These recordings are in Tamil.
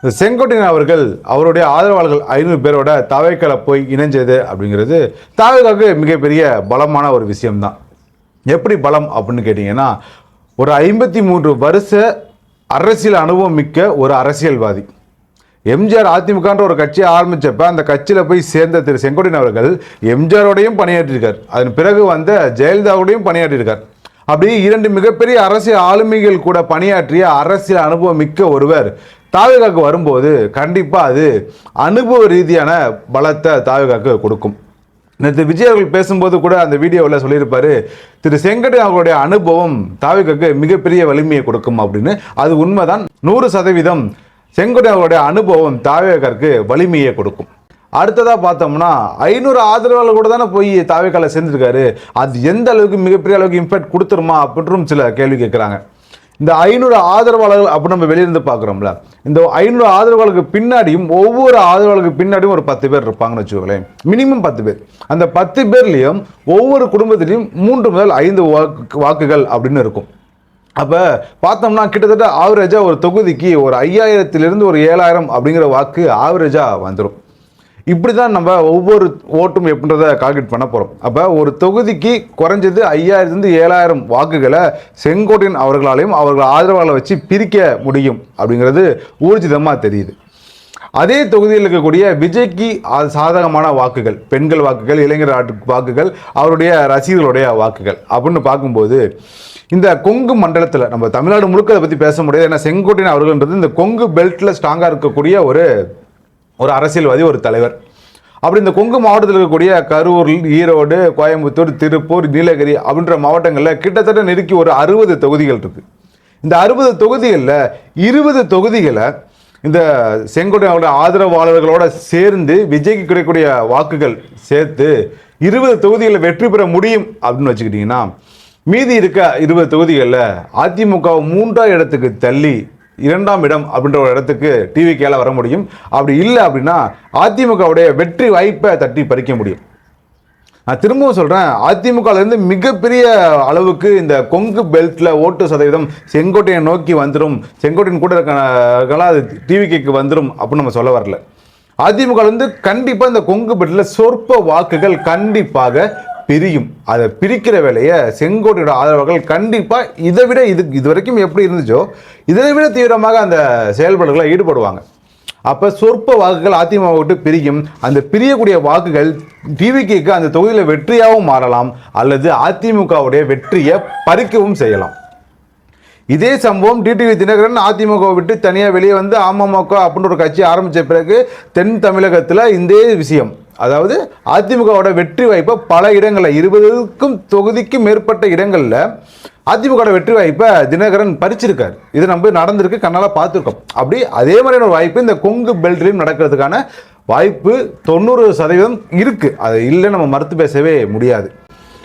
இந்த செங்கோட்டையன் அவர்கள் அவருடைய ஆதரவாளர்கள் ஐநூறு பேரோட தாவேக்கால போய் இணைஞ்சது அப்படிங்கிறது தாவேக்காவுக்கு மிகப்பெரிய பலமான ஒரு விஷயம்தான். எப்படி பலம் அப்படின்னு கேட்டிங்கன்னா ஒரு ஐம்பத்தி மூன்று வருஷ அரசியல் அனுபவம் மிக்க ஒரு அரசியல்வாதி. எம்ஜிஆர் அதிமுகன்ற ஒரு கட்சியை ஆரம்பித்தப்ப அந்த கட்சியில் போய் சேர்ந்த திரு செங்கோட்டையன் அவர்கள் எம்ஜிஆரோடையும் பணியாற்றியிருக்கார். அதன் பிறகு வந்த ஜெயலலிதாவோடையும் பணியாற்றியிருக்கார். அப்படி இரண்டு மிகப்பெரிய அரசியல் ஆளுமைகள் கூட பணியாற்றிய அரசியல் அனுபவம் மிக்க ஒருவர் தாவேகாக்கு வரும்போது கண்டிப்பாக அது அனுபவ ரீதியான பலத்தை தாவேகாக்கு கொடுக்கும். நேற்று விஜய் அவர்கள் பேசும்போது கூட அந்த வீடியோவில் சொல்லியிருப்பாரு திரு செங்கடை அவர்களுடைய அனுபவம் தாவிக்கு மிகப்பெரிய வலிமையை கொடுக்கும் அப்படின்னு. அது உண்மைதான். நூறு சதவீதம் செங்கோட்டை அவர்களுடைய அனுபவம் தாவேகருக்கு வலிமையை கொடுக்கும். அடுத்ததாக பார்த்தோம்னா ஐநூறு ஆதரவாளர் கூட தானே போய் தாவேக்கால சேர்ந்துருக்காரு. அது எந்த அளவுக்கு மிகப்பெரிய அளவுக்கு இம்பாக்ட் கொடுத்துருமா அப்படின்றும் சில கேள்வி கேட்குறாங்க இந்த ஐநூறு ஆதரவாளர்கள் அப்படி நம்ம வெளியிருந்து பார்க்குறோம்ல. இந்த ஐநூறு ஆதரவாளருக்கு பின்னாடியும் ஒவ்வொரு ஆதரவாளருக்கு பின்னாடியும் ஒரு பத்து பேர் இருப்பாங்கன்னு வச்சுக்கோங்களேன். மினிமம் பத்து பேர். அந்த பத்து பேர்லேயும் ஒவ்வொரு குடும்பத்திலையும் மூன்று முதல் ஐந்து வாக்கு வாக்குகள் அப்படின்னு இருக்கும். அப்போ பார்த்தோம்னா கிட்டத்தட்ட ஆவரேஜாக ஒரு தொகுதிக்கு ஒரு ஐயாயிரத்திலிருந்து ஒரு ஏழாயிரம் அப்படிங்கிற வாக்கு ஆவரேஜாக வந்துடும் இப்படி தான் நம்ம ஒவ்வொரு ஓட்டும் எப்படின்றத கால்குலேட் பண்ண போகிறோம் அப்போ ஒரு தொகுதிக்கு குறைஞ்சது ஐயாயிரத்துலேருந்து ஏழாயிரம் வாக்குகளை செங்கோட்டையன் அவர்களாலையும் அவர்கள் ஆதரவாளரை வச்சு பிரிக்க முடியும் அப்படிங்கிறது ஊர்ஜிதமாக தெரியுது. அதே தொகுதியில் இருக்கக்கூடிய விஜய்க்கு அது சாதகமான வாக்குகள் பெண்கள் வாக்குகள் இளைஞர் ஆட்டு- வாக்குகள் அவருடைய ரசிகர்களுடைய வாக்குகள் அப்படின்னு பார்க்கும்போது இந்த கொங்கு மண்டலத்தில் நம்ம தமிழ்நாடு முழுக்க அதை பற்றி பேச முடியாது. ஏன்னா செங்கோட்டையன் அவர்கள்ன்றது இந்த கொங்கு பெல்ட்டில் ஸ்ட்ராங்காக இருக்கக்கூடிய ஒரு ஒரு அரசியல்வாதி ஒரு தலைவர். அப்படி இந்த கொங்கு மாவட்டத்தில் இருக்கக்கூடிய கரூர் ஈரோடு கோயம்புத்தூர் திருப்பூர் நீலகிரி அப்படின்ற மாவட்டங்களில் கிட்டத்தட்ட நெருக்கி ஒரு அறுபது தொகுதிகள் இருக்குது இந்த அறுபது தொகுதிகளில் இருபது தொகுதிகளை இந்த செங்கோட்டையோட ஆதரவாளர்களோட சேர்ந்து விஜய்க்கு கிடைக்கக்கூடிய வாக்குகள் சேர்த்து இருபது தொகுதிகளில் வெற்றி பெற முடியும் அப்படின்னு வச்சுக்கிட்டிங்கன்னா மீதி இருக்க இருபது தொகுதிகளில் அதிமுக மூன்றாம் இடத்துக்கு தள்ளி இரண்டாம் இடம் அப்படின்ற ஒரு இடத்துக்கு டிவி கேல வர முடியும். அப்படி இல்லை அப்படின்னா அதிமுகவுடைய வெற்றி வாய்ப்பை தட்டி பறிக்க முடியும். நான் திரும்பவும் சொல்கிறேன் அதிமுகலேருந்து மிகப்பெரிய அளவுக்கு இந்த கொங்கு பெல்ட்டில் ஓட்டு சதவீதம் செங்கோட்டையை நோக்கி வந்துடும் செங்கோட்டையின் கூட இருக்கலாம் அது டிவிக்கு வந்துடும் அப்படின்னு நம்ம சொல்ல வரல. அதிமுகலேருந்து கண்டிப்பாக இந்த கொங்கு பெல்ட்டில் சொற்ப வாக்குகள் கண்டிப்பாக பிரியும். அதை பிரிக்கிற வேலையை செங்கோட்டையோட ஆதரவாளர்கள் கண்டிப்பாக இதை விட இது இது வரைக்கும் எப்படி இருந்துச்சோ இதை விட தீவிரமாக அந்த செயல்பாடுகளை ஈடுபடுவாங்க. அப்போ சொற்ப வாக்குகள் அதிமுக விட்டு பிரியும். அந்த பிரியக்கூடிய வாக்குகள் டிவிக்கு அந்த தொகுதியில் வெற்றியாகவும் மாறலாம் அல்லது அதிமுகவுடைய வெற்றியை பறிக்கவும் செய்யலாம். இதே சம்பவம் டிடிவி தினகரன் அதிமுக விட்டு தனியாக வெளியே வந்து அமமுக அப்படின்ற ஒரு கட்சி ஆரம்பித்த பிறகு தென் தமிழகத்தில் இதே விஷயம். அதாவது அதிமுகவோட வெற்றி வாய்ப்பை பல இடங்களில் இருபதுக்கும் தொகுதிக்கும் மேற்பட்ட இடங்களில் அதிமுகவோட வெற்றி வாய்ப்பை தினகரன் பறிச்சிருக்கார். இது நம்ம நடந்திருக்கு கண்ணால் பார்த்துருக்கோம். அப்படி அதே மாதிரியான ஒரு வாய்ப்பு இந்த கொங்கு பெல்ட்லையும் நடக்கிறதுக்கான வாய்ப்பு தொண்ணூறு சதவீதம் இருக்குது அது இல்லை நம்ம மறுத்து பேசவே முடியாது.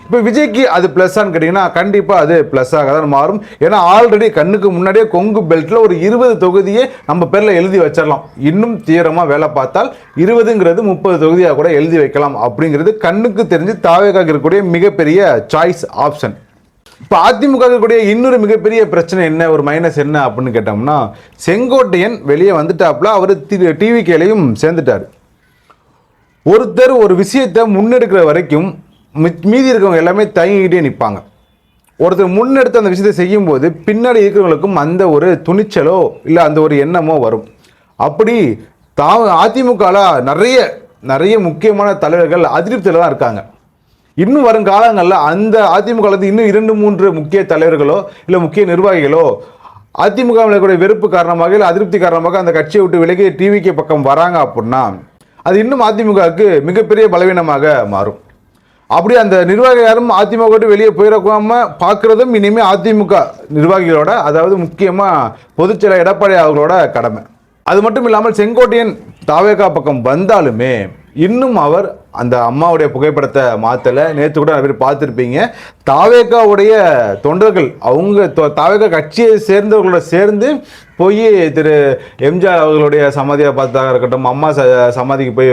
இப்போ விஜய்க்கு அது ப்ளஸ்ஸான்னு கேட்டிங்கன்னா கண்டிப்பாக அது ப்ளஸ்ஸாக தான் மாறும். ஏன்னா ஆல்ரெடி கண்ணுக்கு முன்னாடியே கொங்கு பெல்ட்டில் ஒரு இருபது தொகுதியே நம்ம பேரில் எழுதி வச்சிடலாம். இன்னும் தீவிரமாக வேலை பார்த்தால் இருபதுங்கிறது முப்பது தொகுதியாக கூட எழுதி வைக்கலாம் அப்படிங்கிறது கண்ணுக்கு தெரிஞ்சு தாவேக்காக இருக்கக்கூடிய மிகப்பெரிய சாய்ஸ் ஆப்ஷன் இப்போ அதிமுக இருக்கக்கூடிய இன்னொரு மிகப்பெரிய பிரச்சனை என்ன ஒரு மைனஸ் என்ன அப்படின்னு கேட்டோம்னா செங்கோட்டையன் வெளியே வந்துட்டாப்புல அவர் டிவி கேலையும் சேர்ந்துட்டார். ஒருத்தர் ஒரு விஷயத்தை முன்னெடுக்கிற வரைக்கும் மித்- மீதி இருக்கவங்க எல்லாமே தயங்கிக்கிட்டே நிற்பாங்க ஒருத்தர் முன்னெடுத்து அந்த விஷயத்தை செய்யும்போது பின்னாடி இருக்கிறவங்களுக்கும் அந்த ஒரு துணிச்சலோ இல்லை அந்த ஒரு எண்ணமோ வரும். அப்படி தா அதிமுகவில் நிறைய நிறைய முக்கியமான தலைவர்கள் அதிருப்தியில் தான் இருக்காங்க. இன்னும் வரும் காலங்களில் அந்த அதிமுகவில் இன்னும் இரண்டு மூன்று முக்கிய தலைவர்களோ இல்லை முக்கிய நிர்வாகிகளோ அதிமுகவில் இருக்கக்கூடிய வெறுப்பு காரணமாக இல்லை அதிருப்தி காரணமாக அந்த கட்சியை விட்டு விலகி டிவிக்கு பக்கம் வராங்க அப்படின்னா அது இன்னும் அதிமுகவுக்கு மிகப்பெரிய பலவீனமாக மாறும். அப்படி அந்த நிர்வாகிகள் யாரும் அதிமுக விட்டு வெளியே போயிடக்காம பார்க்குறதும் இனிமேல் அதிமுக நிர்வாகிகளோட அதாவது முக்கியமாக பொதுச்செயலர் எடப்பாடி அவர்களோட கடமை. அது மட்டும் இல்லாமல் செங்கோட்டையன் தாவேகா பக்கம் வந்தாலுமே இன்னும் அவர் அந்த அம்மாவுடைய புகைப்படத்தை மாற்றலை நேற்று கூட நிறைய பேர் பார்த்துருப்பீங்க. தாவேகாவுடைய தொண்டர்கள் அவங்க தொ- தாவேகா கட்சியை சேர்ந்தவர்களோட சேர்ந்து போய் திரு எம்ஜிஆர் அவர்களுடைய சமாதியை பார்த்ததாக இருக்கட்டும் அம்மா ச சமாதிக்கு போய்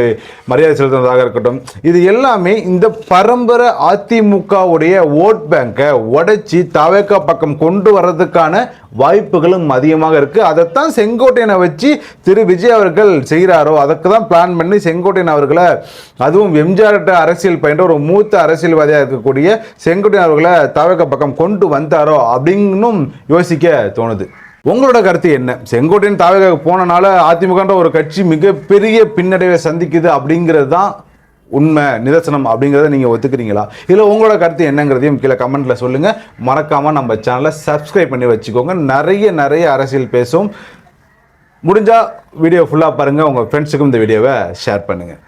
மரியாதை செலுத்துவதாக இருக்கட்டும் இது எல்லாமே இந்த பரம்பரை அதிமுகவுடைய ஓட் பேங்கை உடைச்சி தவேக்கா பக்கம் கொண்டு வர்றதுக்கான வாய்ப்புகளும் அதிகமாக இருக்குது அதைத்தான் செங்கோட்டையனை வச்சு திரு விஜய் அவர்கள் செய்கிறாரோ அதுக்கு தான் பிளான் பண்ணி செங்கோட்டையன் அவர்களை அதுவும் எம்ஜிஆர்கிட்ட அரசியல் பயின்ற ஒரு மூத்த அரசியல்வாதியாக இருக்கக்கூடிய செங்கோட்டையன் அவர்களை தவேக்கா பக்கம் கொண்டு வந்தாரோ அப்படின்னும் யோசிக்க தோணுது. உங்களோட கருத்து என்ன? செங்கோட்டையின் தாவக போனனால அதிமுகன்ற ஒரு கட்சி மிகப்பெரிய பின்னடைவை சந்திக்குது அப்படிங்கிறது தான் உண்மை நிதர்சனம் அப்படிங்கிறத நீங்கள் ஒத்துக்கிறீங்களா? இல்லை உங்களோட கருத்து என்னங்கிறதையும் கீழே கமெண்ட்டில் சொல்லுங்கள் மறக்காமல் நம்ம சேனலை சப்ஸ்கிரைப் பண்ணி வச்சுக்கோங்க. நிறைய நிறைய அரசியல் பேசும். முடிஞ்சால் வீடியோ ஃபுல்லாக பாருங்கள் உங்கள் ஃப்ரெண்ட்ஸுக்கும் இந்த வீடியோவை ஷேர் பண்ணுங்கள்